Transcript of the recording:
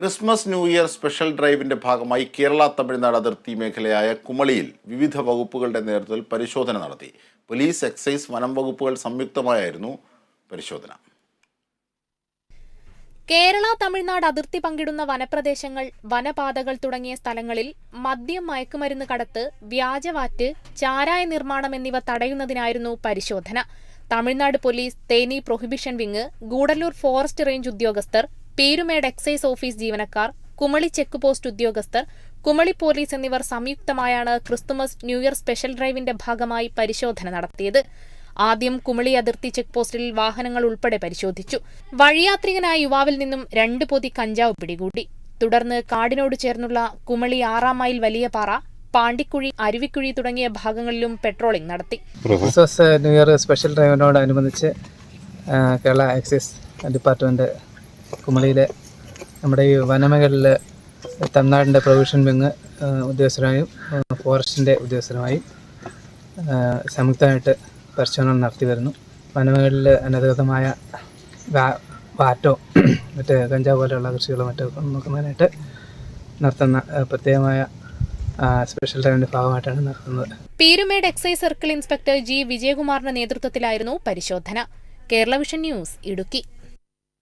Christmas new year special ഡ്രൈവിന്റെ ഭാഗമായി കേരള തമിഴ്നാട് അതിർത്തി മേഖലയായ കുമളിയിൽ വിവിധ വകുപ്പുകളുടെ നേതൃത്വത്തിൽ പരിശോധന നടത്തി. പോലീസ് എക്സൈസ് വനം വകുപ്പുകൾ സംയുക്തമായായിരുന്നു പരിശോധന. കേരള തമിഴ്നാട് അതിർത്തി പങ്കിടുന്ന വനപ്രദേശങ്ങൾ വനപാതകൾ തുടങ്ങിയ സ്ഥലങ്ങളിൽ മദ്യം മയക്കുമരുന്ന് കടത്ത് വ്യാജവാറ്റ് ചാരായ നിർമ്മാണം എന്നിവ തടയുന്നതിനായിരുന്നു പരിശോധന. Tamil Nadu police Theni prohibition wing Gudalur forest range ഉദ്യോഗസ്ഥർ പീരുമേട് എക്സൈസ് ഓഫീസ് ജീവനക്കാർ കുമളി ചെക്ക് പോസ്റ്റ് ഉദ്യോഗസ്ഥർ കുമളി പോലീസ് എന്നിവർ സംയുക്തമായാണ് ക്രിസ്തുമസ് ന്യൂഇയർ സ്പെഷ്യൽ ഡ്രൈവിന്റെ ഭാഗമായി പരിശോധന നടത്തിയത്. ആദ്യം കുമളി അതിർത്തി ചെക്ക് പോസ്റ്റിൽ വാഹനങ്ങൾ ഉൾപ്പെടെ പരിശോധിച്ചു. വഴിയാത്രികനായ യുവാവിൽ നിന്നും രണ്ട് പൊതി കഞ്ചാവ് പിടികൂടി. തുടർന്ന് കാടിനോട് ചേർന്നുള്ള കുമളി ആറാം മൈൽ വലിയ പാറ പാണ്ടിക്കുഴി അരുവിക്കുഴി തുടങ്ങിയ ഭാഗങ്ങളിലും പെട്രോളിംഗ് നടത്തി. ക്രിസ്മസ് ന്യൂ ഇയർ സ്പെഷ്യൽ ഡ്രൈവിനോടനുബന്ധിച്ച് കേരള എക്സൈസ് ഡിപ്പാർട്ട്മെന്റ് കുമളിയിലെ നമ്മുടെ ഈ വനമേഖലയിൽ തമിഴ്നാടിന്റെ പ്രൊവിഷൻ വിങ് ഉദ്യോഗസ്ഥരായും ഫോറസ്റ്റിന്റെ ഉദ്യോഗസ്ഥരുമായും സംയുക്തമായിട്ട് പരിശോധന നടത്തി വരുന്നു. വനമേഖലയിൽ അനധികൃതമായ വാറ്റോ മറ്റേ കഞ്ചാവ് പോലെയുള്ള കൃഷികളോ മറ്റോ നോക്കുന്നതിനായിട്ട് നടത്തുന്ന പ്രത്യേകമായ സ്പെഷ്യൽ ഡ്രൈവിന്റെ ഭാഗമായിട്ടാണ് നടത്തുന്നത്. Peerumedu excise circle inspector G വിജയകുമാറിന്റെ നേതൃത്വത്തിലായിരുന്നു പരിശോധന. Kerala Vision News Idukki.